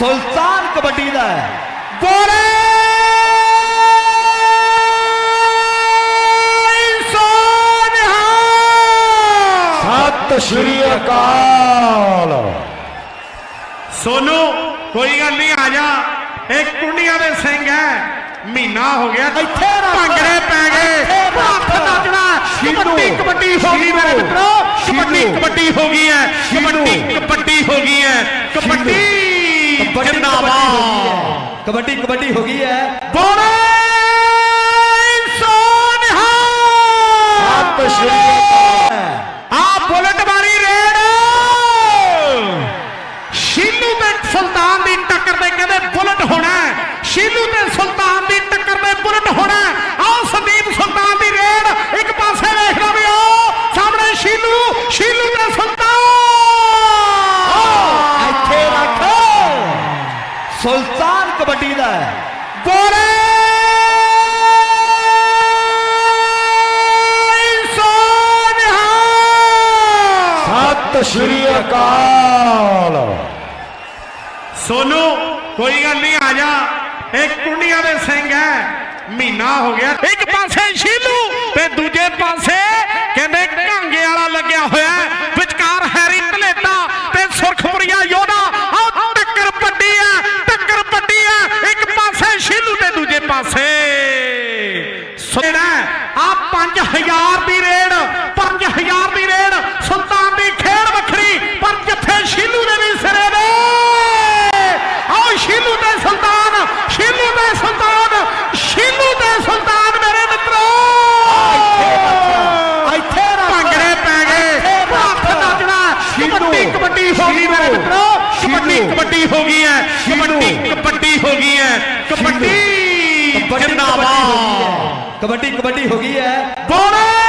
सुल्तान कबड्डी का है। बोले श्री अकाल। सोनू कोई गल नहीं आ जा। एक कुंडिया में सिंह है। महीना हो गया। इतने भंगड़े पै गए। कबड्डी कबड्डी हो गई मेरे मित्रों। कबड्डी कबड्डी हो गई है। कबड्डी कबड्डी हो गई है। कबड्डी! ਹੋ ਗਈ ਹੈ ਸ਼ੀਨੂ। ਕਬੱਡੀ ਕਬੱਡੀ ਹੋ ਗਈ ਹੈ ਕਬੱਡੀ ਕਬੱਡੀ ਜਿੰਦਾਬਾਦ ਕਬੱਡੀ ਕਬੱਡੀ ਹੋ ਗਈ ਹੈ ਬੋਲੇ ਸੋਨਿਹਾ ਸਤਿ ਸ਼੍ਰੀ ਅਕਾਲ ਆ ਬੁਲਟ ਮਾਰੀ ਰੇਡ ਸ਼ੀਲੂ ਤੇ ਸੁਲਤਾਨ ਦੀ ਟੱਕਰ ਸੁਲਤਾਨ ਕਬੱਡੀ ਦਾ ਹੈ। ਬੋਲੇ ਸਤਿ ਸ਼੍ਰੀ ਅਕਾਲ। ਸੋਨੂ ਕੋਈ ਗੱਲ ਨਹੀਂ ਆ ਜਾ। ਇਹ ਕੁੰਡੀਆਂ ਦੇ ਸਿੰਘ ਹੈ। ਮਹੀਨਾ ਹੋ ਗਿਆ। ਇੱਕ ਪਾਸੇ ਸ਼ੀਲੂ ਤੇ ਦੂਜੇ ਪਾਸੇ ਪਾਸੇ ਸੋਨਾ ਆ 5000 ਦੀ ਰੇਡ 5000 ਦੀ ਰੇਡ ਸੁਲਤਾਨ ਦੀ ਖੇਡ ਵੱਖਰੀ ਪਰ ਜਿੱਥੇ ਸ਼ੀਲੂ ਦੇ ਵੀ ਸਿਰੇ ਨੇ ਆਓ ਸ਼ੀਲੂ ਤੇ ਸੁਲਤਾਨ ਸ਼ੀਲੂ ਤੇ ਸੁਲਤਾਨ ਸ਼ੀਲੂ ਤੇ ਸੁਲਤਾਨ ਮੇਰੇ ਮਿੱਤਰੋ ਇੱਥੇ ਰੱਖ ਭੰਗੜੇ ਪੈ ਗਏ ਇੱਥੇ ਰੱਖ। ਹੱਥ ਨੱਚਣਾ ਸ਼ੀਲੂ। ਕਬੱਡੀ ਕਬੱਡੀ ਹੋ ਗਈ ਮੇਰੇ ਸ਼ੀਲੂ। ਮਿੱਤਰੋ ਕਬੱਡੀ ਸ਼ੀਲੂ। ਕਬੱਡੀ ਹੋ ਗਈ ਹੈ ਕਬੱਡੀ ਸ਼ੀਲੂ। ਕਬੱਡੀ ਹੋ ਗਈ ਹੈ ਕਬੱਡੀ ਕਬੱਡੀ ਜਿੰਦਾਬਾਦ ਕਬੱਡੀ ਹੋ ਗਈ ਹੈ। ਬੋਲੇ!